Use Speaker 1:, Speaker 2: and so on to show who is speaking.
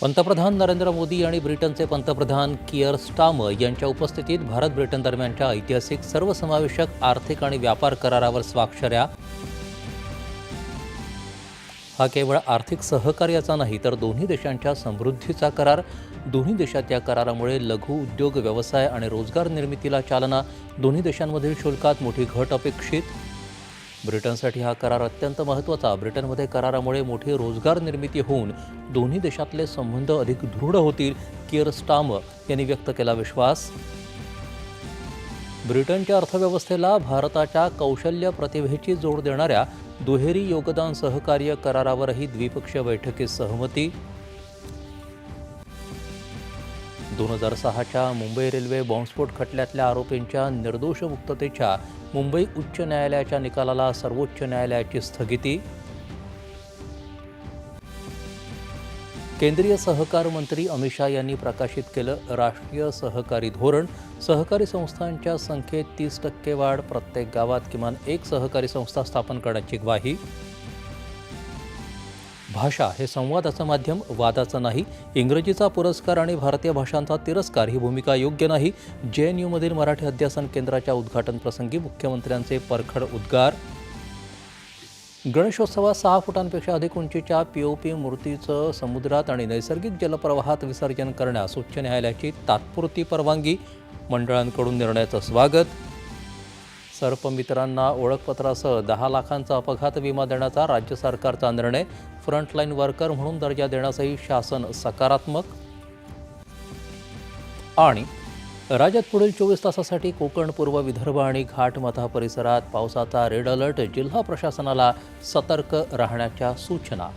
Speaker 1: पंतप्रधान नरेंद्र मोदी आणि ब्रिटनचे पंतप्रधान किअर स्टामर यांच्या उपस्थितीत भारत ब्रिटन दरम्यानच्या ऐतिहासिक सर्वसमावेशक आर्थिक आणि व्यापार करारावर स्वाक्षऱ्या. हा केवळ आर्थिक सहकार्याचा नाही तर दोन्ही देशांच्या समृद्धीचा करार दोन्ही देशात या करारामुळे लघु उद्योग व्यवसाय आणि रोजगार निर्मितीला चालना दोन्ही देशांमधील शुल्कात मोठी घट अपेक्षित. ब्रिटनसाठी हा करार अत्यंत महत्त्वाचा. ब्रिटनमध्ये करारामुळे मोठी रोजगार निर्मिती होऊन दोन्ही देशातले संबंध अधिक दृढ होतील किअर स्टाम यांनी व्यक्त केला विश्वास. ब्रिटनच्या अर्थव्यवस्थेला भारताच्या कौशल्य प्रतिभेची जोड देणाऱ्या दुहेरी योगदान सहकार्य करारावरही द्विपक्षीय बैठकीत सहमती दोन हजार सहाच्या मुंबई रेल्वे बॉम्बस्फोट खटल्यातल्या आरोपींच्या निर्दोष मुक्ततेच्या मुंबई उच्च न्यायालयाच्या निकालाला सर्वोच्च न्यायालयाची स्थगिती. केंद्रीय सहकार मंत्री अमित शाह यांनी प्रकाशित केलं राष्ट्रीय सहकारी धोरण. सहकारी संस्थांच्या संख्येत तीस टक्के वाढ प्रत्येक गावात किमान एक सहकारी संस्था स्थापन करण्याची ग्वाही. भाषा हे संवादाचं माध्यम वादाचं नाही. इंग्रजीचा पुरस्कार आणि भारतीय भाषांचा तिरस्कार ही भूमिका योग्य नाही. जे एन यूमधील मराठी अध्यासन केंद्राच्या उद्घाटन प्रसंगी मुख्यमंत्र्यांचे परखड उद्गार. गणेशोत्सवात सहा फुटांपेक्षा अधिक उंचीच्या पीओपी मूर्तीचं समुद्रात आणि नैसर्गिक जलप्रवाहात विसर्जन करण्यास उच्च न्यायालयाची तात्पुरती परवानगी. मंडळांकडून निर्णयाचं स्वागत. सर्पमित्रांना ओळखपत्रासह दहा लाखांचा अपघात विमा देण्याचा राज्य सरकारचा निर्णय. फ्रंटलाईन वर्कर म्हणून दर्जा देण्यासही शासन सकारात्मक. आणि राज्यात पुढील चोवीस तासासाठी कोकण पूर्व विदर्भ आणि घाटमथा परिसरात पावसाचा रेड अलर्ट जिल्हा प्रशासनाला सतर्क राहण्याच्या सूचना.